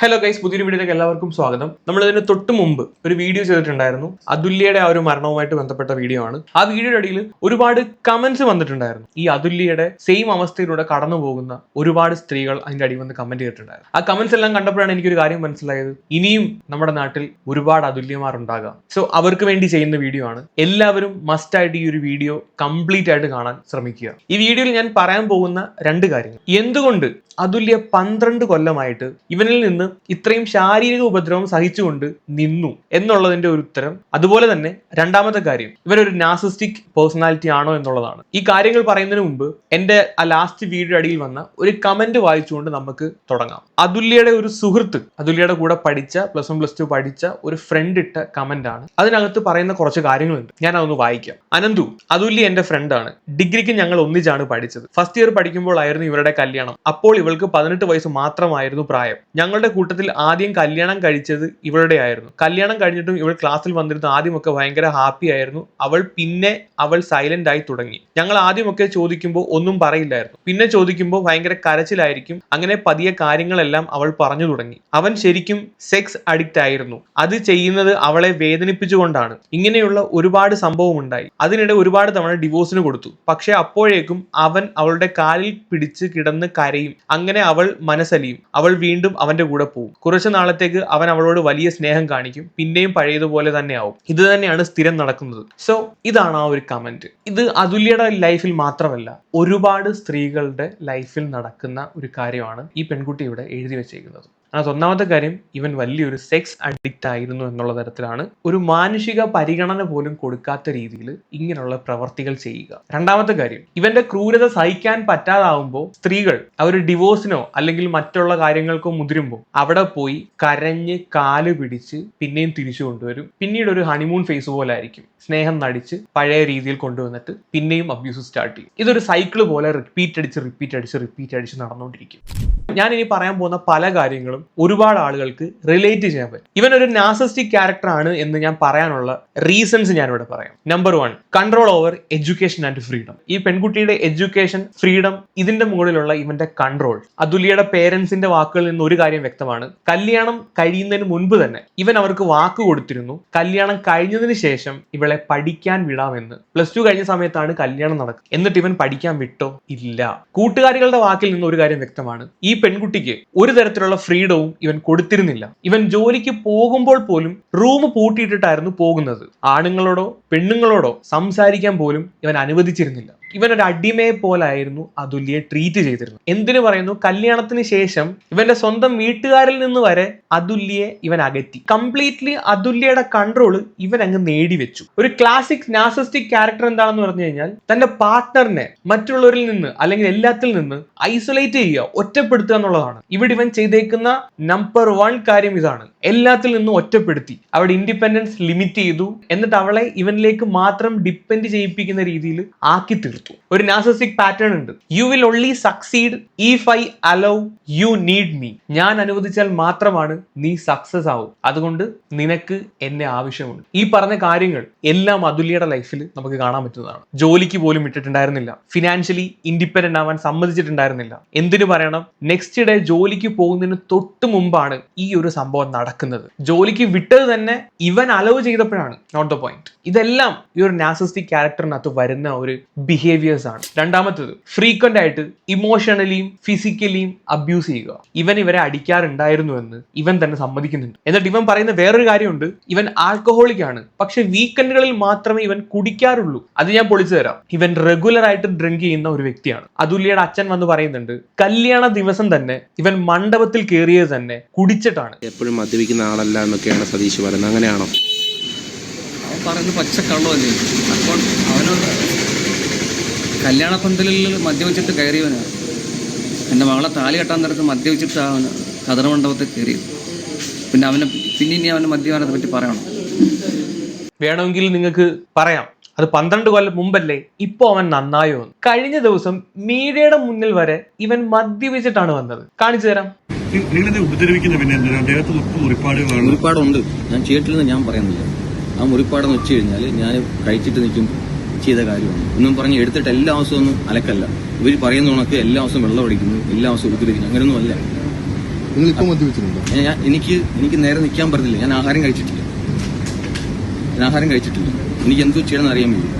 Hello guys പുതിയൊരു വീഡിയോയിലേക്ക് എല്ലാവർക്കും സ്വാഗതം. നമ്മൾ ഇതിന് തൊട്ട് മുമ്പ് ഒരു വീഡിയോ ചെയ്തിട്ടുണ്ടായിരുന്നു. അതുല്യയുടെ ആ ഒരു മരണവുമായിട്ട് ബന്ധപ്പെട്ട വീഡിയോ ആണ്. ആ വീഡിയോയുടെ ഇടയിൽ ഒരുപാട് കമന്റ്സ് വന്നിട്ടുണ്ടായിരുന്നു. ഈ അതുല്യയുടെ സെയിം അവസ്ഥയിലൂടെ കടന്നു പോകുന്ന ഒരുപാട് സ്ത്രീകൾ അതിന്റെ അടിയിൽ വന്ന് കമന്റ് ചെയ്തിട്ടുണ്ടായിരുന്നു. ആ കമന്റ്സ് എല്ലാം കണ്ടപ്പോഴാണ് എനിക്കൊരു കാര്യം മനസ്സിലായത്. ഇനിയും നമ്മുടെ നാട്ടിൽ ഒരുപാട് അതുല്യമാർ ഉണ്ടാകാം. സോ അവർക്ക് വേണ്ടി ചെയ്യുന്ന വീഡിയോ ആണ്. എല്ലാവരും മസ്റ്റ് ആയിട്ട് ഈ ഒരു വീഡിയോ കംപ്ലീറ്റ് ആയിട്ട് കാണാൻ ശ്രമിക്കുക. ഈ വീഡിയോയിൽ ഞാൻ പറയാൻ പോകുന്ന രണ്ട് കാര്യങ്ങൾ. എന്തുകൊണ്ട് അതുല്യ പന്ത്രണ്ട് കൊല്ലമായിട്ട് ഇവനിൽ നിന്ന് ഇത്രയും ശാരീരിക ഉപദ്രവം സഹിച്ചുകൊണ്ട് നിന്നു എന്നുള്ളതിന്റെ ഒരു ഉത്തരം. അതുപോലെ തന്നെ രണ്ടാമത്തെ കാര്യം ഇവരൊരു നാസിസ്റ്റിക് പേഴ്സണാലിറ്റി ആണോ എന്നുള്ളതാണ്. ഈ കാര്യങ്ങൾ പറയുന്നതിന് മുമ്പ് എന്റെ ആ ലാസ്റ്റ് വീഡിയോ അടിയിൽ വന്ന ഒരു കമന്റ് വായിച്ചുകൊണ്ട് നമുക്ക് തുടങ്ങാം. അതുല്യയുടെ ഒരു സുഹൃത്ത് അതുല്യയുടെ കൂടെ പഠിച്ച പ്ലസ് വൺ പ്ലസ് ടു പഠിച്ച ഒരു ഫ്രണ്ട് ഇട്ട കമന്റ് ആണ്. അതിനകത്ത് പറയുന്ന കുറച്ച് കാര്യങ്ങളുണ്ട്. ഞാൻ അതൊന്ന് വായിക്കാം. അനന്തു അതുല്യ എന്റെ ആണ്. ഡിഗ്രിക്ക് ഞങ്ങൾ ഒന്നിച്ചാണ് പഠിച്ചത്. ഫസ്റ്റ് ഇയർ പഠിക്കുമ്പോൾ ആയിരുന്നു ഇവരുടെ കല്യാണം. അപ്പോൾ ഇവൾക്ക് പതിനെട്ട് വയസ്സ് മാത്രമായിരുന്നു പ്രായം. ഞങ്ങളുടെ കൂട്ടത്തിൽ ആദ്യം കല്യാണം കഴിച്ചത് ഇവളുടെ ആയിരുന്നു. കല്യാണം കഴിഞ്ഞിട്ടും ഇവൾ ക്ലാസ്സിൽ വന്നിരുന്ന ആദ്യമൊക്കെ ഭയങ്കര ഹാപ്പി ആയിരുന്നു. അവൾ പിന്നെ അവൾ സൈലന്റ് ആയി തുടങ്ങി. ഞങ്ങൾ ആദ്യമൊക്കെ ചോദിക്കുമ്പോൾ ഒന്നും പറയില്ലായിരുന്നു. പിന്നെ ചോദിക്കുമ്പോൾ ഭയങ്കര കരച്ചിലായിരിക്കും. അങ്ങനെ പതിയെ കാര്യങ്ങളെല്ലാം അവൾ പറഞ്ഞു തുടങ്ങി. അവൻ ശരിക്കും സെക്സ് അഡിക്റ്റ് ആയിരുന്നു. അത് ചെയ്യുന്നത് അവളെ വേദനിപ്പിച്ചുകൊണ്ടാണ്. ഇങ്ങനെയുള്ള ഒരുപാട് സംഭവം ഉണ്ടായി. അതിനിടെ ഒരുപാട് തവണ ഡിവോഴ്സിന് കൊടുത്തു. പക്ഷെ അപ്പോഴേക്കും അവൻ അവളുടെ കാലിൽ പിടിച്ച് കിടന്ന് കരയും. അങ്ങനെ അവൾ മനസ്സലിയും. അവൾ വീണ്ടും അവന്റെ കൂടെ പോവും. കുറച്ചു നാളത്തേക്ക് അവൻ അവളോട് വലിയ സ്നേഹം കാണിക്കും. പിന്നെയും പഴയതുപോലെ തന്നെ ആവും ഇത് തന്നെയാണ് സ്ഥിരം നടക്കുന്നത്. സോ ഇതാണ് ആ ഒരു കമന്റ് ഇത് അതുല്യയുടെ ലൈഫിൽ മാത്രമല്ല ഒരുപാട് സ്ത്രീകളുടെ ലൈഫിൽ നടക്കുന്ന ഒരു കാര്യമാണ് ഈ പെൺകുട്ടി ഇവിടെ എഴുതി വെച്ചേക്കുന്നത്. അതിനകത്ത് ഒന്നാമത്തെ കാര്യം ഇവൻ വലിയൊരു സെക്സ് അഡിക്റ്റ് ആയിരുന്നു എന്നുള്ള തരത്തിലാണ് ഒരു മാനുഷിക പരിഗണന പോലും കൊടുക്കാത്ത രീതിയിൽ ഇങ്ങനെയുള്ള പ്രവർത്തികൾ ചെയ്യുക. രണ്ടാമത്തെ കാര്യം ഇവന്റെ ക്രൂരത സഹിക്കാൻ പറ്റാതാവുമ്പോൾ സ്ത്രീകൾ അവർ ഡിവോഴ്സിനോ അല്ലെങ്കിൽ മറ്റുള്ള കാര്യങ്ങൾക്കോ മുതിരുമ്പോൾ അവിടെ പോയി കരഞ്ഞ് കാൽ പിടിച്ച് പിന്നെയും തിരിച്ചു കൊണ്ടുവരും. പിന്നീട് ഒരു ഹണിമൂൺ ഫേസ് പോലെ ആയിരിക്കും. സ്നേഹം നടിച്ച് പഴയ രീതിയിൽ കൊണ്ടുവന്നിട്ട് പിന്നെയും അബ്യൂസ് സ്റ്റാർട്ട് ചെയ്യും. ഇതൊരു സൈക്കിൾ പോലെ റിപ്പീറ്റ് അടിച്ച് റിപ്പീറ്റ് അടിച്ച് റിപ്പീറ്റ് അടിച്ച് നടന്നുകൊണ്ടിരിക്കും. ഞാൻ ഇനി പറയാൻ പോകുന്ന പല കാര്യങ്ങളും ഒരുപാട് ആളുകൾക്ക് റിലേറ്റ് ചെയ്യാൻ പറ്റും. ഇവൻ ഒരു നാസിസ്റ്റിക് ക്യാരക്ടർ ആണ് എന്ന് ഞാൻ പറയാനുള്ള റീസൺസ് ഞാൻ ഇവിടെ പറയാം. Number one control over education and freedom ഈ പെൺകുട്ടിയുടെ എഡ്യൂക്കേഷൻ ഫ്രീഡം ഇതിന്റെ മുകളിലുള്ള ഇവന്റെ കൺട്രോൾ അതുലിയുടെ പേരൻസിന്റെ വാക്കുകളിൽ നിന്ന് ഒരു കാര്യം വ്യക്തമാണ്. കല്യാണം കഴിയുന്നതിന് മുൻപ് തന്നെ ഇവൻ അവർക്ക് വാക്ക് കൊടുത്തിരുന്നു. കല്യാണം കഴിഞ്ഞതിന് ശേഷം ഇവളെ പഠിക്കാൻ വിടാമെന്ന്. പ്ലസ് ടു കഴിഞ്ഞ സമയത്താണ് കല്യാണം നടക്കുന്നത് എന്നിട്ട് ഇവൻ പഠിക്കാൻ വിട്ടോ? ഇല്ല. കൂട്ടുകാരികളുടെ വാക്കിൽ നിന്ന് ഒരു കാര്യം വ്യക്തമാണ്. ഈ പെൺകുട്ടിക്ക് ഒരു തരത്തിലുള്ള ഫ്രീഡവും ഇവൻ കൊടുത്തിരുന്നില്ല. ഇവൻ ജോലിക്ക് പോകുമ്പോൾ പോലും റൂം പൂട്ടിയിട്ടിട്ടായിരുന്നു പോകുന്നത്. ആണുങ്ങളോടോ പെണ്ണുങ്ങളോടോ സംസാരിക്കാൻ പോലും ഇവൻ അനുവദിച്ചിരുന്നില്ല. ഇവൻ ഒരു അടിമയെ പോലായിരുന്നു അതുല്യെ ട്രീറ്റ് ചെയ്തിരുന്നത്. എന്തിനു പറയുന്നു? കല്യാണത്തിന് ശേഷം ഇവന്റെ സ്വന്തം വീട്ടുകാരിൽ നിന്ന് വരെ അതുല്യെ ഇവൻ അകറ്റി. കംപ്ലീറ്റ്ലി അതുല്യയുടെ കൺട്രോൾ ഇവൻ അങ്ങ് നേടിവെച്ചു ഒരു ക്ലാസിക് നാസിസ്റ്റിക് ക്യാരക്ടർ എന്താണെന്ന് പറഞ്ഞു കഴിഞ്ഞാൽ തന്റെ പാർട്ട്ണറിനെ മറ്റുള്ളവരിൽ നിന്ന് അല്ലെങ്കിൽ എല്ലാത്തിൽ നിന്ന് ഐസൊലേറ്റ് ചെയ്യുക ഒറ്റപ്പെടുത്തുക എന്നുള്ളതാണ്. ഇവിടെ ഇവൻ ചെയ്തേക്കുന്ന നമ്പർ വൺ കാര്യം ഇതാണ്. എല്ലാത്തിൽ നിന്നും ഒറ്റപ്പെടുത്തി. അവിടെ ഇൻഡിപെൻഡൻസ് ലിമിറ്റ് ചെയ്തു. എന്നിട്ട് അവളെ ഇവനിലേക്ക് മാത്രം ഡിപ്പെൻഡ് ചെയ്യിപ്പിക്കുന്ന രീതിയിൽ ആക്കി തീർത്തു. ഒരു നാസസിക് പാറ്റേൺ ഉണ്ട്. You will only succeed if I allow you need me ഞാൻ അനുവദിച്ചാൽ മാത്രമാണ് നീ സക്സസ് ആവും. അതുകൊണ്ട് നിനക്ക് എന്നെ ആവശ്യമുണ്ട്. ഈ പറഞ്ഞ കാര്യങ്ങൾ എല്ലാം അതുല്യയുടെ ലൈഫിൽ നമുക്ക് കാണാൻ പറ്റുന്നതാണ്. ജോലിക്ക് പോലും ഇട്ടിട്ടുണ്ടായിരുന്നില്ല. ഫിനാൻഷ്യലി ഇൻഡിപെൻഡന്റ് ആവാൻ സമ്മതിച്ചിട്ടുണ്ടായിരുന്നില്ല. എന്തിനു പറയണം? നെക്സ്റ്റ് ഡേ ജോലിക്ക് പോകുന്നതിന് തൊട്ട് മുമ്പാണ് ഈ ഒരു സംഭവം നടക്കുന്നത്. ജോലിക്ക് വിട്ടത് തന്നെ ഇവൻ അലവ് ചെയ്തപ്പോഴാണ്. നോട്ട് ദ പോയിന്റ് ഇതെല്ലാം ഈ ഒരു നാസിസ്റ്റിക് ക്യാരക്ടറിനകത്ത് വരുന്ന ഒരു ബിഹേവിയേഴ്സ് ആണ്. രണ്ടാമത്തത് ഫ്രീക്വന്റ് ആയിട്ട് ഇമോഷണലിയും ഫിസിക്കലിയും അബ്യൂസ് ചെയ്യുക. ഇവൻ ഇവരെ അടിക്കാറുണ്ടായിരുന്നു എന്ന് ഇവൻ തന്നെ സമ്മതിക്കുന്നുണ്ട്. എന്നിട്ട് ഇവൻ പറയുന്ന വേറൊരു കാര്യമുണ്ട്. ഇവൻ ആൽക്കഹോളിക് ആണ്. പക്ഷെ വീക്കെൻഡുകളിൽ മാത്രമേ ഇവൻ കുടിക്കാറുള്ളൂ. അത് ഞാൻ പൊളിച്ചു തരാം. ഇവൻ റെഗുലർ ആയിട്ട് ഡ്രിങ്ക് ചെയ്യുന്ന ഒരു വ്യക്തിയാണ്. അതുല്യയുടെ അച്ഛൻ വന്ന് പറയുന്നുണ്ട് കല്യാണ ദിവസം തന്നെ ഇവൻ മണ്ഡപത്തിൽ കയറിയത് തന്നെ കുടിച്ചിട്ടാണ്. എപ്പോഴും മദ്യപിക്കുന്ന ആളല്ല എന്നൊക്കെയാണ് സതീഷ് പറയുന്നത്. അങ്ങനെയാണോ? അവൻ പറയുന്നത് പച്ചക്കള്ളമല്ലേ? അപ്പോൾ അവനോട് കല്യാണ പന്തലിൽ മദ്യവെച്ചിട്ട് കയറിയവനാണ് എന്റെ മകളെ താലി കെട്ടാൻ നേരത്ത് മദ്യവെച്ചിട്ട് അവന് കതിർമണ്ഡപത്തിൽ കയറിയത് പിന്നെ അവനെ പിന്നെ ഇനി അവന്റെ മദ്യപാനത്തെ പറ്റി പറയണം. വേണമെങ്കിൽ നിങ്ങൾക്ക് പറയാം. അത് പന്ത്രണ്ട് കൊല്ലം മുമ്പല്ലേ? ഇപ്പൊ അവൻ നന്നായോ കഴിഞ്ഞ ദിവസം മീഡിയയുടെ മുന്നിൽ വരെ ഇവൻ മദ്യപിച്ചിട്ടാണ് വന്നത്. കാണിച്ചു തരാം. നിങ്ങളിത് ഉപദ്രവിക്കുന്ന പിന്നെ അദ്ദേഹത്തിന് മുറിപ്പാടുകളാണ്. മുറിപ്പാടുണ്ട്. ഞാൻ ചെയ്തിട്ടില്ലെന്ന് ഞാൻ പറയുന്നില്ല. ആ മുറിപ്പാടെന്ന് വെച്ച് കഴിഞ്ഞാൽ ഞാൻ കഴിച്ചിട്ട് നിൽക്കും. ചെയ്ത കാര്യമാണ്. ഒന്നും പറഞ്ഞ് എടുത്തിട്ട് എല്ലാ ദിവസവും ഒന്നും അലക്കല്ല. ഇവർ പറയുന്ന കണക്ക് എല്ലാ ദിവസവും വെള്ളം അടിക്കുന്നു എല്ലാ ദിവസവും ഉപദ്രവിക്കുന്നു അങ്ങനെയൊന്നും അല്ല. ഞാൻ- എനിക്ക് എനിക്ക് നേരെ നിൽക്കാൻ പറ്റുന്നില്ല ഞാൻ ആഹാരം കഴിച്ചിട്ടില്ല. ഞാൻ ആഹാരം കഴിച്ചിട്ടില്ല. എനിക്ക് എന്തോ ചെയ്യണമെന്ന് അറിയാൻ എന്ത്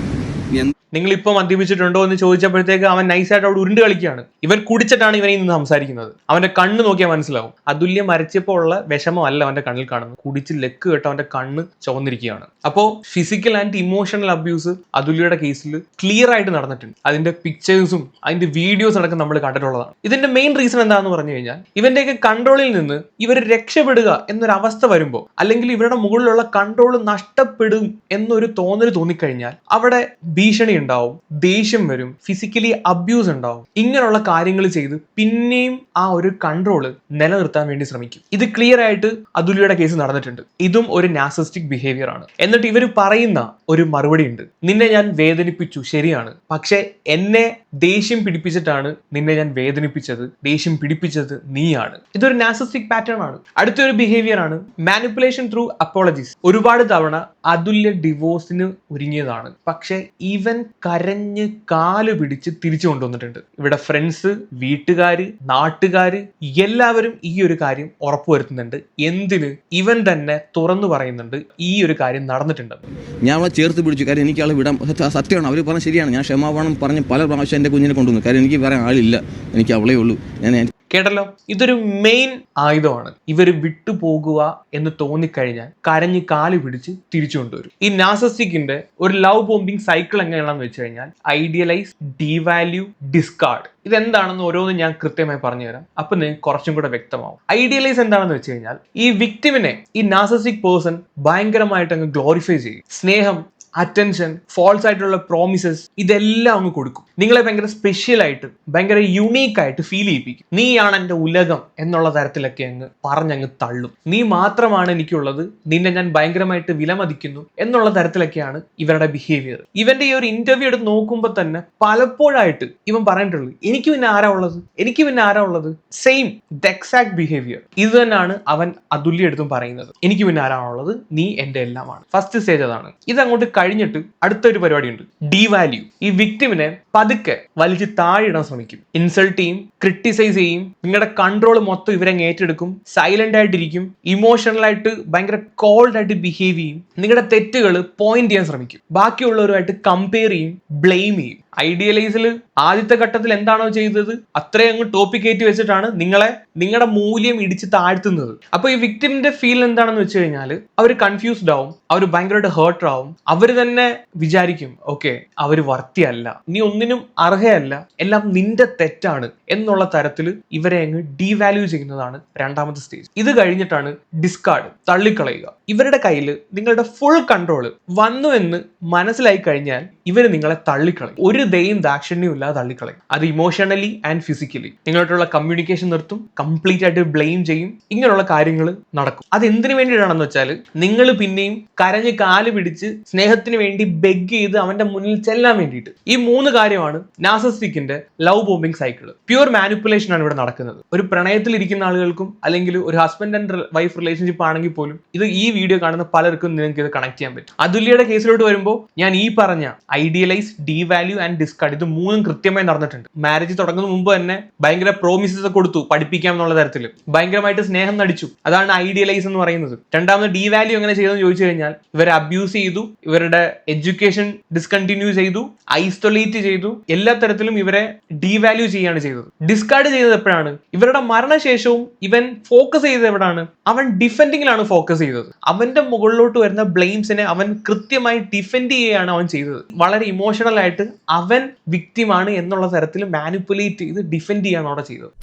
നിങ്ങൾ ഇപ്പം മദ്യപിച്ചിട്ടുണ്ടോ എന്ന് ചോദിച്ചപ്പോഴത്തേക്ക് അവൻ നൈസായിട്ട് അവിടെ ഉരുണ്ട് കളിക്കുകയാണ്. ഇവൻ കുടിച്ചിട്ടാണ് ഇവനെ നിന്ന് സംസാരിക്കുന്നത്. അവന്റെ കണ്ണ് നോക്കിയാൽ മനസ്സിലാവും. അതുല്യം മരച്ചപ്പോൾ ഉള്ള വിഷമം അല്ല അവന്റെ കണ്ണിൽ കാണുന്നത്. കുടിച്ച് ലെക്ക് കേട്ട് അവന്റെ കണ്ണ് ചുവന്നിരിക്കുകയാണ്. അപ്പോ ഫിസിക്കൽ ആൻഡ് ഇമോഷണൽ അബ്യൂസ് അതുല്യയുടെ കേസിൽ ക്ലിയർ ആയിട്ട് നടന്നിട്ടുണ്ട്. അതിന്റെ പിക്ചേഴ്സും അതിന്റെ വീഡിയോസ് അടക്കം നമ്മൾ കണ്ടിട്ടുള്ളതാണ്. ഇതിന്റെ മെയിൻ റീസൺ എന്താണെന്ന് പറഞ്ഞു കഴിഞ്ഞാൽ ഇവന്റെയൊക്കെ കൺട്രോളിൽ നിന്ന് ഇവർ രക്ഷപ്പെടുക എന്നൊരു അവസ്ഥ വരുമ്പോൾ അല്ലെങ്കിൽ ഇവരുടെ മുകളിലുള്ള കൺട്രോൾ നഷ്ടപ്പെടും എന്നൊരു തോന്നൽ തോന്നിക്കഴിഞ്ഞാൽ അവിടെ ഭീഷണി ഉണ്ടാവും ദേഷ്യം വരും ഫിസിക്കലി അബ്യൂസ് ഉണ്ടാവും. ഇങ്ങനെയുള്ള കാര്യങ്ങൾ ചെയ്ത് പിന്നെയും ആ ഒരു കൺട്രോൾ നിലനിർത്താൻ വേണ്ടി ശ്രമിക്കും. ഇത് ക്ലിയർ ആയിട്ട് അതുലിയുടെ കേസ് നടന്നിട്ടുണ്ട്. ഇതും ഒരു നാസിസ്റ്റിക് ബിഹേവിയർ ആണ്. എന്നിട്ട് ഇവർ പറയുന്ന ഒരു മറുപടി ഉണ്ട്. നിന്നെ ഞാൻ വേദനിപ്പിച്ചു ശരിയാണ്. പക്ഷെ എന്നെ ദേഷ്യം പിടിപ്പിച്ചിട്ടാണ് നിന്നെ ഞാൻ വേദനിപ്പിച്ചത് ദേഷ്യം പിടിപ്പിച്ചത് നീയാണ്. ഇതൊരു നാസിസ്റ്റിക് പാറ്റേൺ ആണ്. അടുത്തൊരു ബിഹേവിയർ ആണ് മാനിപ്പുലേഷൻ ത്രൂ അപ്പോളജീസ് ഒരുപാട് തവണ അതുല്യ ഡിവോഴ്സിന് ഒരുങ്ങിയതാണ്. പക്ഷെ ഈവൻ കരഞ്ഞ് കാൽ പിടിച്ച് തിരിച്ചു കൊണ്ടുവന്നിട്ടുണ്ട്. ഇവിടെ ഫ്രണ്ട്സ് വീട്ടുകാര് നാട്ടുകാര് എല്ലാവരും ഈ ഒരു കാര്യം ഉറപ്പുവരുത്തുന്നുണ്ട്. എന്തിന്? ഇവൻ തന്നെ തുറന്നു പറയുന്നുണ്ട് ഈ ഒരു കാര്യം നടന്നിട്ടുണ്ട് ഞാൻ അവളെ ചേർത്ത് പിടിച്ചു. കാര്യം എനിക്ക് ആളെ വിടാൻ സത്യമാണ്. അവർ പറഞ്ഞ ശരിയാണ്. ഞാൻ ക്ഷമാപണം പറഞ്ഞ് പല പ്രാവശ്യം എന്റെ കുഞ്ഞിനെ കൊണ്ടുവന്നു. കാര്യം എനിക്ക് വേറെ ആളില്ല. എനിക്ക് അവളേ ഉള്ളൂ. ഞാൻ- കേട്ടല്ലോ? ഇതൊരു മെയിൻ ആയുധമാണ്. ഇവർ വിട്ടുപോകുക എന്ന് തോന്നിക്കഴിഞ്ഞാൽ കരഞ്ഞ് കാൽ പിടിച്ച് തിരിച്ചു കൊണ്ടുവരും. ഈ നാസസ്റ്റിക്കിന്റെ ഒരു ലവ് ബോംബിംഗ് സൈക്കിൾ എങ്ങനെയാണെന്ന് വെച്ച് കഴിഞ്ഞാൽ ഐഡിയലൈസ് ഡിവാല്യൂ ഡിസ്കാർഡ് ഇതെന്താണെന്ന് ഓരോന്നും ഞാൻ കൃത്യമായി പറഞ്ഞുതരാം അപ്പൊ നിങ്ങൾക്ക് കുറച്ചും കൂടെ വ്യക്തമാവും. ഐഡിയലൈസ് എന്താണെന്ന് വെച്ച് കഴിഞ്ഞാൽ ഈ വിക്ടിമിനെ ഈ നാസസ്റ്റിക് പേഴ്സൺ ഭയങ്കരമായിട്ട് അങ്ങ് ഗ്ലോറിഫൈ ചെയ്യും. സ്നേഹം അറ്റൻഷൻ ഫോൾസ് ആയിട്ടുള്ള പ്രോമിസസ് ഇതെല്ലാം അങ്ങ് കൊടുക്കും. നിങ്ങളെ ഭയങ്കര സ്പെഷ്യൽ ആയിട്ട് ഭയങ്കര യുണീക്ക് ആയിട്ട് ഫീൽ ചെയ്യിപ്പിക്കും. നീയാണ് എന്റെ ഉലകം എന്നുള്ള തരത്തിലൊക്കെ അങ്ങ് പറഞ്ഞങ്ങ് തള്ളും. നീ മാത്രമാണ് എനിക്കുള്ളത് നിന്നെ ഞാൻ ഭയങ്കരമായിട്ട് വിലമതിക്കുന്നു എന്നുള്ള തരത്തിലൊക്കെയാണ് ഇവരുടെ ബിഹേവിയർ ഇവന്റെ ഈ ഒരു ഇന്റർവ്യൂ എടുത്ത് നോക്കുമ്പോൾ തന്നെ പലപ്പോഴായിട്ട് ഇവൻ പറഞ്ഞിട്ടുള്ളത് എനിക്ക് പിന്നെ ആരാ ഉള്ളത്? എനിക്ക് പിന്നെ ആരാ ഉള്ളത്? സെയിം എക്സാക്ട് ബിഹേവിയർ ഇത് തന്നെയാണ് അവൻ അതുല്യ എടുത്തും പറയുന്നത്. എനിക്ക് പിന്നെ ഉള്ളത്? നീ എന്റെ എല്ലാമാണ്. ഫസ്റ്റ് സ്റ്റേജ് അതാണ്. ഇത് അങ്ങോട്ട് കഴിഞ്ഞിട്ട് അടുത്തൊരു പരിപാടിയുണ്ട്. ഡിവാല്യൂ ഈ വിക്ടിമിനെ പതുക്കെ വലിച്ചു താഴെയിടാൻ ശ്രമിക്കും. ഇൻസൾട്ട് ചെയ്യും ക്രിട്ടിസൈസ് ചെയ്യും. നിങ്ങളുടെ കൺട്രോൾ മൊത്തം ഇവരെ ഏറ്റെടുക്കും. സൈലന്റ് ആയിട്ടിരിക്കും. ഇമോഷണൽ ആയിട്ട് ഭയങ്കര കോൾഡ് ആയിട്ട് ബിഹേവ് ചെയ്യും. നിങ്ങളുടെ തെറ്റുകൾ പോയിന്റ് ചെയ്യാൻ ശ്രമിക്കും. ബാക്കിയുള്ളവരുമായിട്ട് കമ്പയർ ചെയ്യും ബ്ലെയിം ചെയ്യും. ഐഡിയലൈസിൽ ആദ്യത്തെ ഘട്ടത്തിൽ എന്താണോ ചെയ്തത് അത്രയും അങ്ങ് ടോപ്പിക് ഏറ്റി വെച്ചിട്ടാണ് നിങ്ങളെ നിങ്ങളുടെ മൂല്യം ഇടിച്ച് താഴ്ത്തുന്നത്. അപ്പൊ ഈ വിക്ടിമിന്റെ ഫീൽ എന്താണെന്ന് വെച്ച് കഴിഞ്ഞാൽ അവർ കൺഫ്യൂസ്ഡ് ആവും അവർ ഭയങ്കരമായിട്ട് ഹേർട്ട് ആവും. അവർ തന്നെ വിചാരിക്കും ഓക്കെ അവർ വർത്തിയല്ല നീ ഒന്നിനും അർഹയല്ല. എല്ലാം നിന്റെ തെറ്റാണ്. എന്നുള്ള തരത്തിൽ ഇവരെ അങ്ങ് ഡീവാല്യൂ ചെയ്യുന്നതാണ് രണ്ടാമത്തെ സ്റ്റേജ് ഇത് കഴിഞ്ഞിട്ടാണ് ഡിസ്കാർഡ് തള്ളിക്കളയുക. ഇവരുടെ കയ്യിൽ നിങ്ങളുടെ ഫുൾ കൺട്രോൾ വന്നു എന്ന് മനസ്സിലായി കഴിഞ്ഞാൽ ഇവർ നിങ്ങളെ തള്ളിക്കളയും. ഒരു ദയും ദാക്ഷിണ്യവും ഇല്ലാതെ തള്ളിക്കളയും. അത് ഇമോഷണലി ആൻഡ് ഫിസിക്കലി നിങ്ങളോട്ടുള്ള കമ്മ്യൂണിക്കേഷൻ നിർത്തും കംപ്ലീറ്റ് ആയിട്ട് ബ്ലെയിം ചെയ്യും ഇങ്ങനെയുള്ള കാര്യങ്ങൾ നടക്കും. അത് എന്തിനു വേണ്ടിയിട്ടാണെന്ന് വെച്ചാൽ നിങ്ങൾ പിന്നെയും കരഞ്ഞ് കാൽ പിടിച്ച് സ്നേഹത്തിന് വേണ്ടി ബെഗ് ചെയ്ത് അവന്റെ മുന്നിൽ ചെല്ലാൻ വേണ്ടിയിട്ട്. ഈ മൂന്ന് കാര്യമാണ് നാസസ്റ്റിക്കിന്റെ love bombing cycle pure manipulation ആണ് ഇവിടെ നടക്കുന്നത്. ഒരു പ്രണയത്തിൽ ഇരിക്കുന്ന ആളുകൾക്കും അല്ലെങ്കിൽ ഒരു ഹസ്ബൻഡ് ആൻഡ് വൈഫ് റിലേഷൻഷിപ്പ് ആണെങ്കിൽ പോലും ഇത് ഈ വീഡിയോ കാണുന്ന പലർക്കും നിങ്ങൾക്ക് ഇത് കണക്ട് ചെയ്യാൻ പറ്റും. അതുല്യയുടെ കേസിലോട്ട് വരുമ്പോൾ ഞാൻ ഈ പറഞ്ഞ ഐഡിയലൈസ് ഡിവാല്യൂ ആൻഡ് ഡിസ്കാർഡ് ഇത് മൂന്നും കൃത്യമായി നടന്നിട്ടുണ്ട്. മാരേജ് തുടങ്ങുന്ന മുമ്പ് തന്നെ ഭയങ്കര പ്രോമിസസ് കൊടുത്തു പഠിപ്പിക്കാം എന്നുള്ള തരത്തിൽ ഭയങ്കരമായിട്ട് സ്നേഹം നടിച്ചു. അതാണ് ഐഡിയലൈസ് എന്ന് പറയുന്നത്. രണ്ടാമത് ഡിവാല്യൂ എങ്ങനെ ചെയ്തെന്ന് ചോദിച്ചു കഴിഞ്ഞാൽ ഇവരെ അബ്യൂസ് ചെയ്തു ഇവരുടെ എഡ്യൂക്കേഷൻ ഡിസ്കണ്ടിന്യൂ ചെയ്തു ഐസൊലേറ്റ് ചെയ്തു എല്ലാ തരത്തിലും ഇവരെ ഡീവാല്യൂ ചെയ്യാണ് ചെയ്തത്. ഡിസ്കാർഡ് ചെയ്തത് എപ്പോഴാണ്? ഇവരുടെ മരണശേഷവും ഇവൻ ഫോക്കസ് ചെയ്തത് എവിടാണ്? അവൻ ഡിഫെൻഡിങ്ങിലാണ് ഫോക്കസ് ചെയ്തത്. അവന്റെ മുകളിലോട്ട് വരുന്ന ബ്ലെയിംസിനെ അവൻ കൃത്യമായി ഡിഫെൻഡ് ചെയ്യുകയാണ് അവൻ ചെയ്തത്. വളരെ ഇമോഷണൽ ആയിട്ട് അവൻ വിക്റ്റിമാണ് എന്നുള്ള തരത്തിൽ മാനിപ്പുലേറ്റ് ചെയ്ത് ഡിഫെൻഡ് ചെയ്യാണ് അവിടെ ചെയ്തത്.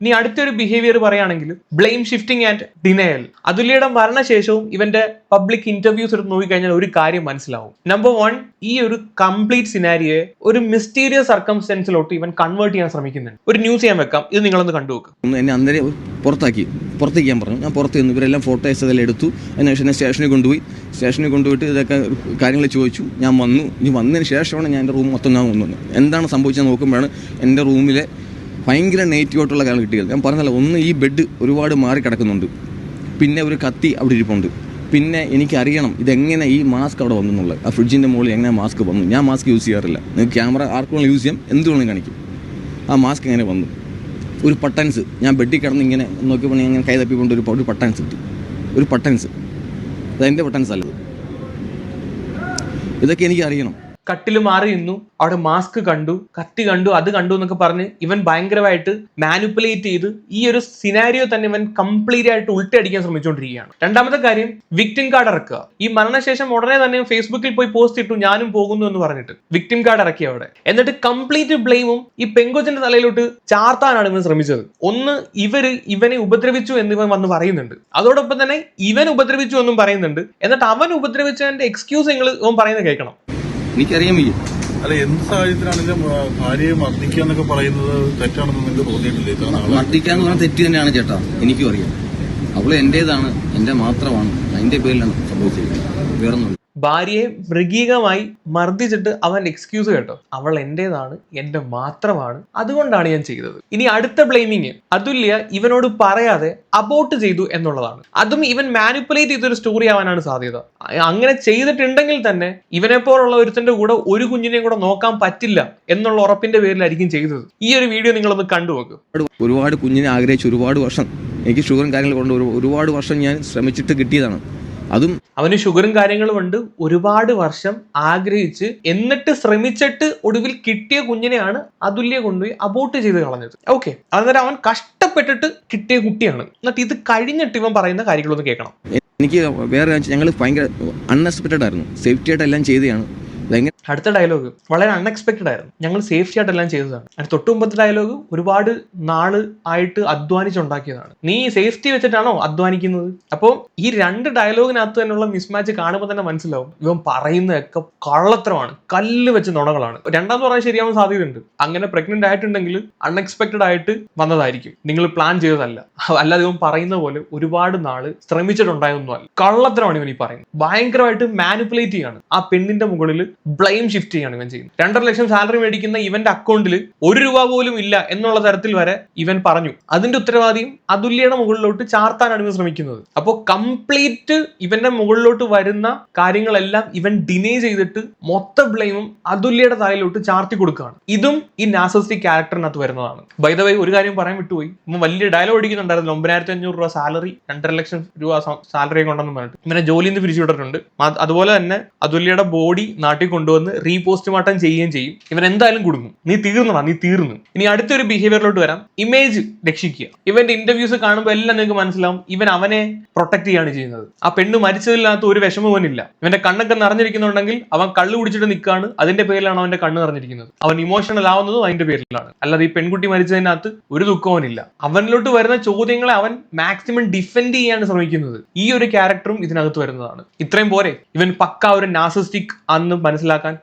ഇനി അടുത്തൊരു ബിഹേവിയർ പറയുകയാണെങ്കിൽ ബ്ലെയിം ഷിഫ്റ്റിംഗ് ആൻഡ് ഡിനയൽ അതുല്യയുടെ മരണശേഷവും ഇവന്റെ പബ്ലിക് ഇന്റർവ്യൂസ് എടുത്ത് നോക്കിക്കഴിഞ്ഞാൽ ഒരു കാര്യം മനസ്സിലാവും. നമ്പർ വൺ ഈ ഒരു കംപ്ലീറ്റ് സിനാരിയെ ഒരു മിസ്റ്റീരിയസ് സർക്കംസ്റ്റൻസിലോട്ട് ഇവൻ കൺവേർട്ട് ചെയ്യാൻ ശ്രമിക്കുന്നുണ്ട്. ഒരു ന്യൂസ് ഞാൻ വെക്കാം. ഇത് നിങ്ങളൊന്ന് കണ്ടുവെക്കും എന്നെ അന്നേരം പുറത്താക്കി. പുറത്തേക്ക് ഞാൻ പറഞ്ഞു. ഞാൻ പുറത്ത് നിന്ന് ഇവരെല്ലാം ഫോട്ടോസ് അതെല്ലാം എടുത്തു. അതിനുശേഷം എന്നെ സ്റ്റേഷനിൽ കൊണ്ടുപോയി. സ്റ്റേഷനിൽ കൊണ്ടുപോയിട്ട് ഇതൊക്കെ കാര്യങ്ങൾ ചോദിച്ചു. ഞാൻ വന്നു. ഇനി വന്നതിന് ശേഷമാണ് ഞാൻ എന്റെ റൂം മൊത്തം ഞാൻ വന്നത്. എന്താണ് സംഭവിച്ചത് നോക്കുമ്പോഴാണ് എന്റെ റൂമിലെ ഭയങ്കര നെഗറ്റീവായിട്ടുള്ള കാര്യം കിട്ടിയത് ഞാൻ പറഞ്ഞല്ലോ ഒന്ന് ഈ ബെഡ് ഒരുപാട് മാറി കിടക്കുന്നുണ്ട്. പിന്നെ ഒരു കത്തി അവിടെ ഇരിപ്പുണ്ട്. പിന്നെ എനിക്കറിയണം ഇതെങ്ങനെ ഈ മാസ്ക് അവിടെ വന്നു എന്നുള്ളത്. ആ ഫ്രിഡ്ജിന്റെ മുകളിൽ എങ്ങനെ മാസ്ക് വന്നു. ഞാൻ മാസ്ക് യൂസ് ചെയ്യാറില്ല. നിങ്ങൾക്ക് ക്യാമറ ആർക്കും യൂസ് ചെയ്യാം. എന്തുകൊണ്ടും കാണിക്കും. ആ മാസ്ക് എങ്ങനെ വന്നു? ഒരു പട്ടൻസ് ഞാൻ ബെഡിൽ കിടന്ന് ഇങ്ങനെ നോക്കിയപ്പോൾ ഇങ്ങനെ കൈ തപ്പിക്കൊണ്ട് ഒരു ഒരു പട്ടൻസ് കിട്ടി ഒരു പട്ടൻസ് അതെന്റെ പട്ടൻസ് അല്ലത് ഇതൊക്കെ എനിക്ക് അറിയണം കട്ടിൽ മാറി നിന്നു. അവിടെ മാസ്ക് കണ്ടു കത്തി കണ്ടു അത് കണ്ടു എന്നൊക്കെ പറഞ്ഞ് ഇവൻ ഭയങ്കരമായിട്ട് മാനിപ്പുലേറ്റ് ചെയ്ത് ഈ ഒരു സിനാരിയോ തന്നെ ഇവൻ കംപ്ലീറ്റ് ആയിട്ട് ഉൾട്ടടിക്കാൻ ശ്രമിച്ചുകൊണ്ടിരിക്കുകയാണ് രണ്ടാമത്തെ കാര്യം വിക്ടിം കാർഡ് ഇറക്കുക. ഈ മരണശേഷം ഉടനെ തന്നെ ഫേസ്ബുക്കിൽ പോയി പോസ്റ്റ് ഇട്ടു ഞാനും പോകുന്നു എന്ന് പറഞ്ഞിട്ട്. വിക്ടിം കാർഡ് ഇറക്കി അവിടെ. എന്നിട്ട് കംപ്ലീറ്റ് ബ്ലെയിമും ഈ പെങ്കുച്ചിന്റെ തലയിലോട്ട് ചാർത്താനാണ് ഇവൻ ശ്രമിച്ചത്. ഒന്ന് ഇവർ ഇവനെ ഉപദ്രവിച്ചു എന്ന് ഇവൻ വന്ന് പറയുന്നുണ്ട്. അതോടൊപ്പം തന്നെ ഇവൻ ഉപദ്രവിച്ചു എന്നും പറയുന്നുണ്ട്. എന്നിട്ട് അവൻ ഉപദ്രവിച്ചതിന്റെ എക്സ്ക്യൂസ് നിങ്ങൾ ഇവൻ പറയുന്നത് കേൾക്കണം. എനിക്കറിയാൻ വയ്യ. അല്ല എന്ത് സാഹചര്യത്തിലാണെങ്കിലും ഭാര്യയെ മർദ്ദിക്കുക എന്നൊക്കെ പറയുന്നത് തെറ്റാണെന്ന് നിങ്ങൾക്ക് തോന്നിയിട്ടില്ലേ? മർദ്ദിക്കാന്ന് പറഞ്ഞാൽ തെറ്റ് തന്നെയാണ് ചേട്ടാ. എനിക്കും അറിയാം. അവൾ എന്റേതാണ് എന്റെ മാത്രമാണ്. അതിന്റെ പേരിലാണ് സംഭവിച്ചിരിക്കുന്നത്. വേറൊന്നുമില്ല. ഭാര്യയെ മൃഗീകമായി മർദ്ദിച്ചിട്ട് അവൻ എക്സ്ക്യൂസ് കേട്ടോ. അവൾ എന്റേതാണ് എന്റെ മാത്രമാണ് അതുകൊണ്ടാണ് ഞാൻ ചെയ്തത്. ഇനി അടുത്ത ബ്ലെയിമിങ് അതുല്യ ഇവനോട് പറയാതെ അബോട്ട് ചെയ്തു എന്നുള്ളതാണ്. അതും ഇവൻ മാനിപ്പുലേറ്റ് ചെയ്തൊരു സ്റ്റോറി ആവാനാണ് സാധ്യത. അങ്ങനെ ചെയ്തിട്ടുണ്ടെങ്കിൽ തന്നെ ഇവനെ പോലുള്ള ഒരുത്തന്റെ കൂടെ ഒരു കുഞ്ഞിനെയും കൂടെ നോക്കാൻ പറ്റില്ല എന്നുള്ള ഉറപ്പിന്റെ പേരിലായിരിക്കും ചെയ്തത്. ഈ ഒരു വീഡിയോ നിങ്ങളൊന്ന് കണ്ടു ഒരുപാട് കുഞ്ഞിനെ ആഗ്രഹിച്ച് ഒരുപാട് വർഷം എനിക്ക് ഷുഗറും കാര്യങ്ങളും കൊണ്ട് ഒരുപാട് വർഷം ഞാൻ ശ്രമിച്ചിട്ട് കിട്ടിയതാണ്. അതും അവന് ഷുഗറും കാര്യങ്ങളും ഉണ്ട്. ഒരുപാട് വർഷം ആഗ്രഹിച്ച് എന്നിട്ട് ശ്രമിച്ചിട്ട് ഒടുവിൽ കിട്ടിയ കുഞ്ഞിനെയാണ് അതുല്യ കൊണ്ടുപോയി അബോട്ട് ചെയ്ത് കളഞ്ഞത്. ഓക്കെ അന്നേരം അവൻ കഷ്ടപ്പെട്ടിട്ട് കിട്ടിയ കുട്ടിയാണ്. എന്നിട്ട് ഇത് കഴിഞ്ഞിട്ട് ഇവൻ പറയുന്ന കാര്യങ്ങളൊന്ന് കേൾക്കണം. എനിക്ക് വേറെ ഞങ്ങൾ ഭയങ്കര അൺഎക്സ്പെക്റ്റഡ് ആയിരുന്നു. സേഫ്റ്റി ആയിട്ട് എല്ലാം ചെയ്തതാണ്. അടുത്ത ഡയലോഗ് വളരെ അൺഎക്സ്പെക്ടഡ് ആയിരുന്നു. ഞങ്ങൾ സേഫ്റ്റി ആയിട്ടെല്ലാം ചെയ്തതാണ്. അതിന് തൊട്ട് മുമ്പത്തെ ഡയലോഗ് ഒരുപാട് നാൾ ആയിട്ട് അധ്വാനിച്ചുണ്ടാക്കിയതാണ് നീ സേഫ്റ്റി വെച്ചിട്ടാണോ അധ്വാനിക്കുന്നത്? അപ്പോൾ ഈ രണ്ട് ഡയലോഗിനകത്ത് തന്നെയുള്ള മിസ്മാച്ച് കാണുമ്പോൾ തന്നെ മനസ്സിലാവും. ഇവൻ പറയുന്നതൊക്കെ കള്ളത്തരമാണ്. കല്ല് വെച്ച നുണകളാണ്. രണ്ടാമത് പറയാൻ ശരിയാവാൻ സാധ്യതയുണ്ട്. അങ്ങനെ പ്രഗ്നന്റ് ആയിട്ടുണ്ടെങ്കിൽ അൺഎക്സ്പെക്ടഡ് ആയിട്ട് വന്നതായിരിക്കും. നിങ്ങൾ പ്ലാൻ ചെയ്തതല്ല. അല്ലാതെ ഇവൻ പറയുന്ന പോലെ ഒരുപാട് നാൾ ശ്രമിച്ചിട്ടുണ്ടായതൊന്നും അല്ല കള്ളത്തരമാണ് ഇവൻ ഈ പറയുന്നത്. ഭയങ്കരമായിട്ട് മാനിപ്പുലേറ്റ് ചെയ്യാണ്. ആ പെണ്ണിന്റെ മുകളിൽ ബ്ലെയിം ഷിഫ്റ്റ് ചെയ്യാണ് ഇവൻ ചെയ്യുന്നത്. രണ്ടര ലക്ഷം സാലറി മേടിക്കുന്ന ഇവന്റെ അക്കൗണ്ടിൽ ഒരു രൂപ പോലും ഇല്ല എന്നുള്ള തരത്തിൽ വരെ ഇവൻ പറഞ്ഞു. അതിന്റെ ഉത്തരവാദിയും അതുല്യയുടെ മുകളിലോട്ട് ചാർത്താനാണ് ഇവൻ ശ്രമിക്കുന്നത്. അപ്പോൾ കംപ്ലീറ്റ് ഇവന്റെ മുകളിലോട്ട് വരുന്ന കാര്യങ്ങളെല്ലാം ഇവൻ ഡിനേ ചെയ്തിട്ട് മൊത്ത ബ്ലെയിമും അതുല്യയുടെ തലയിലോട്ട് ചാർത്തി കൊടുക്കുകയാണ്. ഇതും ഈ നാസസ്റ്റിക് ക്യാരക്ടറിനകത്ത് വരുന്നതാണ്. ബൈ ഒരു കാര്യം പറയാൻ വിട്ടുപോയി. വലിയ ഡയലോഗ് അടിക്കുന്നുണ്ടായിരുന്നു ഒമ്പതിനായിരത്തി അഞ്ഞൂറ് രൂപ സാലറി രണ്ടര ലക്ഷം രൂപ സാലറി കൊണ്ടെന്ന് പറഞ്ഞിട്ട്. ഇവനെ ജോലിയിൽ നിന്ന് പിരിച്ചു അതുപോലെ തന്നെ അതുല്യയുടെ ബോഡി നാട്ടിൽ കൊണ്ടുവന്ന് റീപോസ്റ്റ്മോർട്ടം ചെയ്യുകയും ചെയ്യും. ഇവൻ എന്തായാലും കൊടുക്കും നീ തീർന്നടാ നീ തീർന്നു. ഇനി അടുത്തൊരു ബിഹേവിയറിലോട്ട് വരാം. ഇമേജ് രക്ഷിക്കുക. ഇവന്റെ ഇന്റർവ്യൂസ് കാണുമ്പോൾ എല്ലാം നിങ്ങൾക്ക് മനസ്സിലാവും. ഇവൻ അവനെ പ്രൊട്ടക്ട് ചെയ്യാണ് ചെയ്യുന്നത്. ആ പെണ്ണ് മരിച്ചതിനകത്ത് ഒരു വിഷമം ഇവന്റെ കണ്ണൊക്കെ നിറഞ്ഞിരിക്കുന്നുണ്ടെങ്കിൽ അവൻ കള്ളു കുടിച്ചിട്ട് നിൽക്കുകയാണ്. അതിന്റെ പേരിലാണ് അവന്റെ കണ്ണ് നിറഞ്ഞിരിക്കുന്നത്. അവൻ ഇമോഷണൽ ആവുന്നതും അതിന്റെ പേരിലാണ്. അല്ലാതെ ഈ പെൺകുട്ടി മരിച്ചതിനകത്ത് ഒരു ദുഃഖവും അവനില്ല അവനിലോട്ട് വരുന്ന ചോദ്യങ്ങളെ അവൻ മാക്സിമം ഡിഫെൻഡ് ചെയ്യാൻ ശ്രമിക്കുന്നത് ഈ ഒരു ക്യാരക്ടറും ഇതിനകത്ത് വരുന്നതാണ്. ഇത്രയും പോരെ. ഇവൻ പക്ക ഒരു നാസിസ്റ്റിക് ആണെന്ന് മനസ്സിലാക്കാൻ?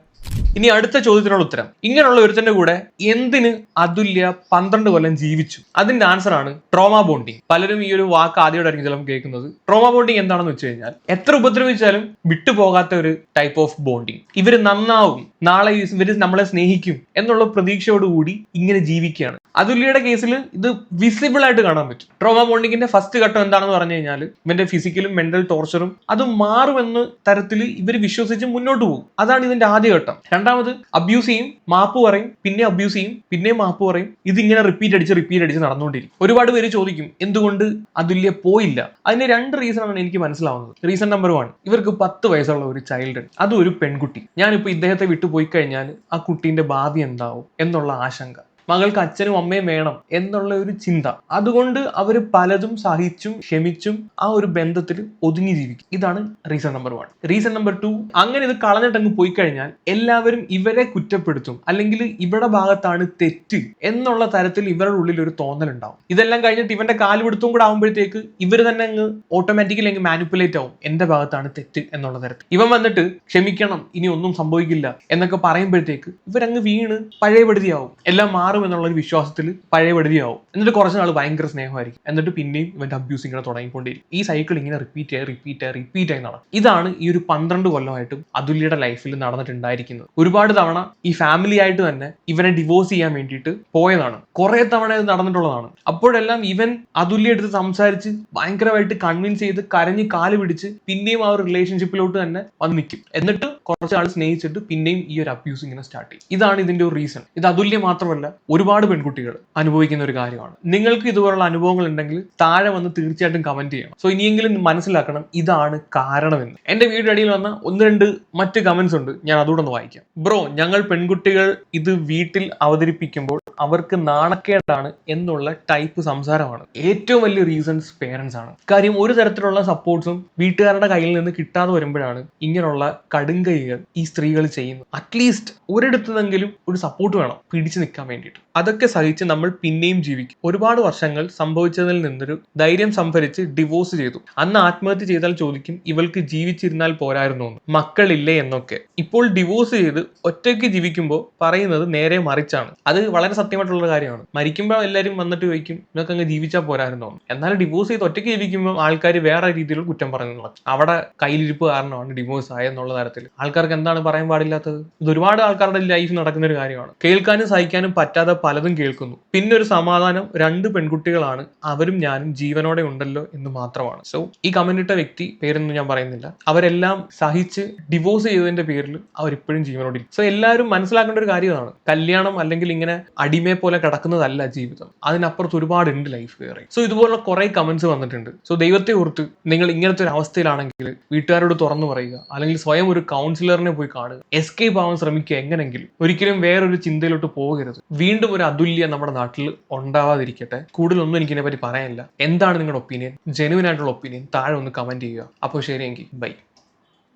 ഇനി അടുത്ത ചോദ്യത്തിനുള്ള ഉത്തരം. ഇങ്ങനെയുള്ള ഒരുത്തന്റെ കൂടെ എന്തിന് അതുല്യ പന്ത്രണ്ട് കൊല്ലം ജീവിച്ചു? അതിന്റെ ആൻസർ ആണ് ട്രോമ ബോണ്ടിങ് പലരും ഈ ഒരു വാക്ക് ആദ്യമായിട്ടായിരിക്കും ചിലപ്പോൾ കേൾക്കുന്നത്. ട്രോമ ബോണ്ടിങ് എന്താണെന്ന് വെച്ച് കഴിഞ്ഞാൽ എത്ര ഉപദ്രവിച്ചാലും വിട്ടുപോകാത്ത ഒരു ടൈപ്പ് ഓഫ് ബോണ്ടിങ് ഇവർ നന്നാവും. നാളെ ഇവർ നമ്മളെ സ്നേഹിക്കും എന്നുള്ള പ്രതീക്ഷയോടുകൂടി ഇങ്ങനെ ജീവിക്കുകയാണ്. അതുല്യയുടെ കേസിൽ ഇത് വിസിബിൾ ആയിട്ട് കാണാൻ പറ്റും. ട്രോമ ബോണ്ടിങ്ങിന്റെ ഫസ്റ്റ് ഘട്ടം എന്താണെന്ന് പറഞ്ഞു കഴിഞ്ഞാൽ ഇവന്റെ ഫിസിക്കലും മെന്റൽ ടോർച്ചറും അത് മാറുമെന്ന് തരത്തിൽ ഇവർ വിശ്വസിച്ച് മുന്നോട്ട് പോകും. അതാണ് ഇതിന്റെ ആദ്യ ഘട്ടം. രണ്ടാമത് അബ്യൂസ് ചെയ്യും മാപ്പ് പറയും പിന്നെ അബ്യൂസ് ചെയ്യും പിന്നെ മാപ്പ് പറയും. ഇതിങ്ങനെ റിപ്പീറ്റ് അടിച്ച് റിപ്പീറ്റ് അടിച്ച് നടന്നുകൊണ്ടിരിക്കും. ഒരുപാട് പേര് ചോദിക്കും എന്തുകൊണ്ട് അതുല്യ പോയില്ല? അതിന് രണ്ട് റീസണാണ് എനിക്ക് മനസ്സിലാവുന്നത്. റീസൺ നമ്പർ വൺ ഇവർക്ക് പത്ത് വയസ്സുള്ള ഒരു ചൈൽഡ് അതും ഒരു പെൺകുട്ടി. ഞാനിപ്പോൾ ഇദ്ദേഹത്തെ വിട്ടുപോയി കഴിഞ്ഞാൽ ആ കുട്ടീന്റെ ഭാവി എന്താവും എന്നുള്ള ആശങ്ക. മകൾക്ക് അച്ഛനും അമ്മയും വേണം എന്നുള്ള ഒരു ചിന്ത. അതുകൊണ്ട് അവർ പലതും സഹിച്ചും ക്ഷമിച്ചും ആ ഒരു ബന്ധത്തിൽ ഒതുങ്ങി ജീവിക്കും. ഇതാണ് reason number one reason number two അങ്ങനെ ഇത് കളഞ്ഞിട്ടങ്ങ് പോയി കഴിഞ്ഞാൽ എല്ലാവരും ഇവരെ കുറ്റപ്പെടുത്തും. അല്ലെങ്കിൽ ഇവരുടെ ഭാഗത്താണ് തെറ്റ് എന്നുള്ള തരത്തിൽ ഇവരുടെ ഉള്ളിൽ ഒരു തോന്നൽ ഉണ്ടാവും. ഇതെല്ലാം കഴിഞ്ഞിട്ട് ഇവന്റെ കാലുപിടുത്തവും കൂടെ ആകുമ്പോഴത്തേക്ക് ഇവർ തന്നെ അങ്ങ് ഓട്ടോമാറ്റിക്കലി അങ്ങ് മാനിപ്പുലേറ്റ് ആവും. എന്റെ ഭാഗത്താണ് തെറ്റ് എന്നുള്ള തരത്തിൽ. ഇവൻ വന്നിട്ട് ക്ഷമിക്കണം ഇനി ഒന്നും സംഭവിക്കില്ല എന്നൊക്കെ പറയുമ്പോഴത്തേക്ക് ഇവരങ്ങ് വീണ് പഴയപടുതിയാവും എല്ലാം മാറും എന്നുള്ള ഒരു വിശ്വാസത്തിൽ പഴയ പഴയപടുതിയാവും എന്നിട്ട് കുറച്ച് നാൾ ഭയങ്കര സ്നേഹമായിരിക്കും. എന്നിട്ട് പിന്നെയും ഇവന്റെ അബ്യൂസ് ഇങ്ങനെ തുടങ്ങിക്കൊണ്ടിരിക്കും ഈ സൈക്കിൾ ഇങ്ങനെ റിപ്പീറ്റ് ആയി റിപ്പീറ്റ് ആയി റിപ്പീറ്റ് ആയി നടക്കും. ഇതാണ് ഈ ഒരു പന്ത്രണ്ട് കൊല്ലമായിട്ടും അതുല്യയുടെ ലൈഫിൽ നടന്നിട്ടുണ്ടായിരിക്കുന്നത്. ഒരുപാട് തവണ ഈ ഫാമിലി ആയിട്ട് തന്നെ ഇവനെ ഡിവോഴ്സ് ചെയ്യാൻ വേണ്ടിയിട്ട് പോയതാണ്. കുറെ തവണ ഇത് നടന്നിട്ടുള്ളതാണ്. അപ്പോഴെല്ലാം ഇവൻ അതുല്യ എടുത്ത് സംസാരിച്ച് ഭയങ്കരമായിട്ട് കൺവിൻസ് ചെയ്ത് കരഞ്ഞ് കാൽ പിടിച്ച് പിന്നെയും ആ ഒരു റിലേഷൻഷിപ്പിലോട്ട് തന്നെ വന്ന് നിൽക്കും എന്നിട്ട് കുറച്ച് ആൾ സ്നേഹിച്ചിട്ട് പിന്നെയും ഈ ഒരു അബ്യൂസ് ഇങ്ങനെ സ്റ്റാർട്ട് ചെയ്യും. ഇതാണ് ഇതിന്റെ ഒരു റീസൺ ഇത് അതുല്യ മാത്രമല്ല ഒരുപാട് പെൺകുട്ടികൾ അനുഭവിക്കുന്ന ഒരു കാര്യമാണ്. നിങ്ങൾക്ക് ഇതുപോലുള്ള അനുഭവങ്ങൾ ഉണ്ടെങ്കിൽ താഴെ വന്ന് തീർച്ചയായിട്ടും കമന്റ് ചെയ്യണം. സോ ഇനിയെങ്കിലും മനസ്സിലാക്കണം ഇതാണ് കാരണമെന്ന്. എന്റെ വീഡിയോ അടിയിൽ വന്ന ഒന്ന് രണ്ട് മറ്റ് കമന്റ്സ് ഉണ്ട്. ഞാൻ അതുകൂടെ ഒന്ന് വായിക്കാം. ബ്രോ ഞങ്ങൾ പെൺകുട്ടികൾ ഇത് വീട്ടിൽ അവതരിപ്പിക്കുമ്പോൾ അവർക്ക് നാണക്കേടാണ് എന്നുള്ള ടൈപ്പ് സംസാരമാണ്. ഏറ്റവും വലിയ റീസൺസ് പേരൻസ് ആണ്. കാര്യം ഒരു തരത്തിലുള്ള സപ്പോർട്ട്സും വീട്ടുകാരുടെ കയ്യിൽ നിന്ന് കിട്ടാതെ വരുമ്പോഴാണ് ഇങ്ങനെയുള്ള കടുങ്കൈകൾ ഈ സ്ത്രീകൾ ചെയ്യുന്നത്. അറ്റ്ലീസ്റ്റ് ഒരിടത്തുനിന്നെങ്കിലും ഒരു സപ്പോർട്ട് വേണം. പിടിച്ചു നിൽക്കാൻ വേണ്ടിയിട്ട്. അതൊക്കെ സഹിച്ച് നമ്മൾ പിന്നെയും ജീവിക്കും. ഒരുപാട് വർഷങ്ങൾ സംഭവിച്ചതിൽ നിന്നൊരു ധൈര്യം സംഭരിച്ച് ഡിവോഴ്സ് ചെയ്തു. അന്ന് ആത്മഹത്യ ചെയ്താൽ ചോദിക്കും ഇവൾക്ക് ജീവിച്ചിരുന്നാൽ പോരായിരുന്നു? മക്കളില്ലേ എന്നൊക്കെ. ഇപ്പോൾ ഡിവോഴ്സ് ചെയ്ത് ഒറ്റയ്ക്ക് ജീവിക്കുമ്പോൾ പറയുന്നത് നേരെ മറിച്ചാണ്. അത് വളരെ സത്യമായിട്ടുള്ള കാര്യമാണ്. മരിക്കുമ്പോൾ എല്ലാവരും വന്നിട്ട് ചോദിക്കും ഇതൊക്കെ അങ്ങ് ജീവിച്ചാൽ പോരായിരുന്നു? എന്നാൽ ഡിവോഴ്സ് ചെയ്ത് ഒറ്റയ്ക്ക് ജീവിക്കുമ്പോൾ ആൾക്കാർ വേറെ രീതിയിൽ കുറ്റം നടക്കും അവിടെ കയ്യിലിരിപ്പ് കാരണമാണ് ഡിവോഴ്സ് ആയെന്നുള്ള തരത്തിൽ ആൾക്കാർക്ക് എന്താണ് പറയാൻ പാടില്ലാത്തത്? ഇത് ഒരുപാട് ആൾക്കാരുടെ ലൈഫ് നടക്കുന്ന ഒരു കാര്യമാണ്. കേൾക്കാനും സഹിക്കാനും പറ്റാതെ പലതും കേൾക്കുന്നു. പിന്നെ ഒരു സമാധാനം രണ്ട് പെൺകുട്ടികളാണ്. അവരും ഞാനും ജീവനോടെ ഉണ്ടല്ലോ എന്ന് മാത്രമാണ്. സോ ഈ കമന്റ് ഇട്ട വ്യക്തി പേരൊന്നും ഞാൻ പറയുന്നില്ല. അവരെല്ലാം സഹിച്ച് ഡിവോഴ്സ് ചെയ്തതിന്റെ പേരിൽ അവരിപ്പോഴും ജീവനോടെ സോ എല്ലാവരും മനസ്സിലാക്കേണ്ട ഒരു കാര്യമാണ് കല്യാണം അല്ലെങ്കിൽ ഇങ്ങനെ അടിമയെ പോലെ കിടക്കുന്നതല്ല ജീവിതം. അതിനപ്പുറത്ത് ഒരുപാട് ഉണ്ട് ലൈഫ് വേറെ. സോ ഇതുപോലുള്ള കുറെ കമന്റ്സ് വന്നിട്ടുണ്ട്. സോ ദൈവത്തെ ഓർത്ത് നിങ്ങൾ ഇങ്ങനത്തെ ഒരു അവസ്ഥയിലാണെങ്കിൽ വീട്ടുകാരോട് തുറന്നു പറയുക. അല്ലെങ്കിൽ സ്വയം ഒരു കൗൺസിലറിനെ പോയി കാണുക. എസ്കേപ്പ് ആവാൻ ശ്രമിക്കുക എങ്ങനെങ്കിലും. ഒരിക്കലും വേറൊരു ചിന്തയിലോട്ട് പോകരുത്. വീണ്ടും ഒരു അതുല്യ നമ്മുടെ നാട്ടിൽ ഉണ്ടാവാതിരിക്കട്ടെ. കൂടുതലൊന്നും എനിക്കിതിനെ പറ്റി പറയാനില്ല. എന്താണ് നിങ്ങളുടെ ഒപ്പീനിയൻ ജെനുവിൻ ആയിട്ടുള്ള ഒപ്പീനിയൻ താഴെ ഒന്ന് കമന്റ് ചെയ്യുക. അപ്പോൾ ശരിയെങ്കിൽ ബൈ